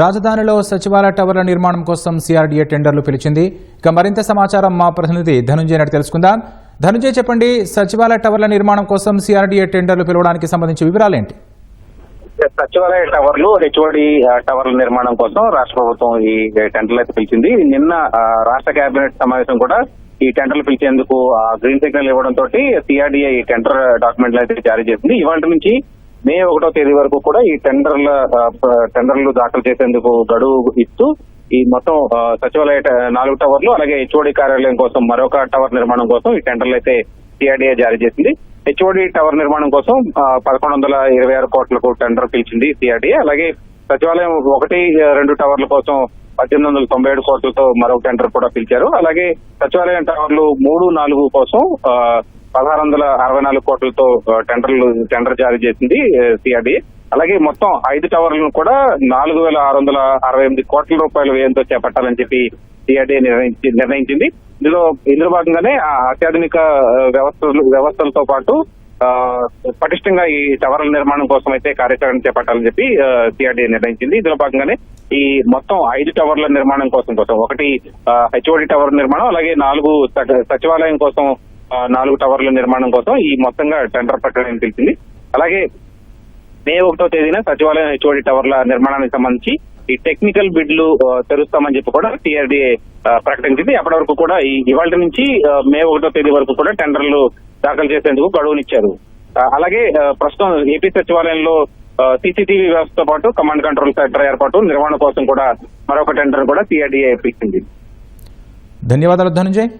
రాజధానిలో సచివాలయ టవర్ల నిర్మాణం కోసం సిఆర్డీఏ టెండర్లు పిలిచింది. ఇక మరింత సమాచారం మా ప్రతినిధి ధనుంజయ్ నటి తెలుసుకుందాం. ధనుంజయ్ చెప్పండి సచివాలయ టవర్ల నిర్మాణం కోసం సిఆర్డీఏ టెండర్లు పిలవడానికి సంబంధించి వివరాలేంటి సచివాలయ టవర్లు హెచ్ఓడి టవర్ల నిర్మాణం కోసం రాష్ట్ర ప్రభుత్వం ఈ టెండర్లు అయితే పిలిచింది. నిన్న రాష్ట్ర కేబినెట్ సమావేశం కూడా ఈ టెండర్లు పిలిచేందుకు గ్రీన్ సిగ్నల్ ఇవ్వడం తోటి సిఆర్డీఏ ఈ టెండర్ డాక్యుమెంట్లు అయితే జారీ చేసింది. ఇవాళ నుంచి మే ఒకటో తేదీ వరకు కూడా ఈ టెండర్ల టెండర్లు దాఖలు చేసేందుకు గడువు ఇస్తూ ఈ మొత్తం సచివాలయ నాలుగు టవర్లు అలాగే హెచ్ఓడి కార్యాలయం కోసం మరొక టవర్ నిర్మాణం కోసం ఈ టెండర్లు అయితే సిఆర్డీఏ జారీ చేసింది. హెచ్ఓడి టవర్ నిర్మాణం కోసం పదకొండు వందల ఇరవై ఆరు కోట్లకు టెండర్ పిలిచింది సిఆర్డీఏ అలాగే సచివాలయం ఒకటి రెండు టవర్ల కోసం పద్దెనిమిది వందల తొంభై ఏడు కోట్లతో మరొక టెండర్ కూడా పిలిచారు. అలాగే సచివాలయం టవర్లు మూడు నాలుగు కోసం పదహారు వందల అరవై నాలుగు కోట్లతో టెండర్లు టెండర్ జారీ చేసింది సిఆర్డి. అలాగే మొత్తం ఐదు టవర్లను కూడా నాలుగు వేల ఆరు వందల అరవై ఎనిమిది కోట్ల రూపాయల వ్యయంతో చేపట్టాలని చెప్పి సిఆర్డీఏ నిర్ణయించి నిర్ణయించింది. ఇందులో ఇందులో భాగంగానే ఆ అత్యాధునిక వ్యవస్థలు వ్యవస్థలతో పాటు ఆ, పటిష్టంగా ఈ టవర్ల నిర్మాణం కోసం అయితే కార్యాచరణ చేపట్టాలని చెప్పి సిఆర్డీఏ నిర్ణయించింది. ఇందులో భాగంగానే ఈ మొత్తం ఐదు టవర్ల నిర్మాణం కోసం కోసం ఒకటి హెచ్ఓడి టవర్ నిర్మాణం అలాగే నాలుగు సచివాలయం కోసం నాలుగు టవర్ల నిర్మాణం కోసం ఈ మొత్తంగా టెండర్ ప్రకటన తెలిసింది. అలాగే మే ఒకటో తేదీన సచివాలయం హెచ్ఓడి టవర్ల నిర్మాణానికి సంబంధించి ఈ టెక్నికల్ బిడ్లు తెరుస్తామని చెప్పి కూడా టీఆర్డీఏ ప్రకటించింది అప్పటి వరకు కూడా ఈ ఇవాళ నుంచి మే ఒకటో తేదీ వరకు కూడా టెండర్లు దాఖలు చేసేందుకు గడువునిచ్చారు అలాగే ప్రస్తుతం ఏపీ సచివాలయంలో సీసీటీవీ వ్యవస్థతో పాటు కమాండ్ కంట్రోల్ సెంటర్ ఏర్పాటు నిర్వహణ కోసం కూడా మరొక టెండర్ కూడా టీఆర్డీఏ ఇప్పించింది. ధన్యవాదాలు ధనుంజయ్.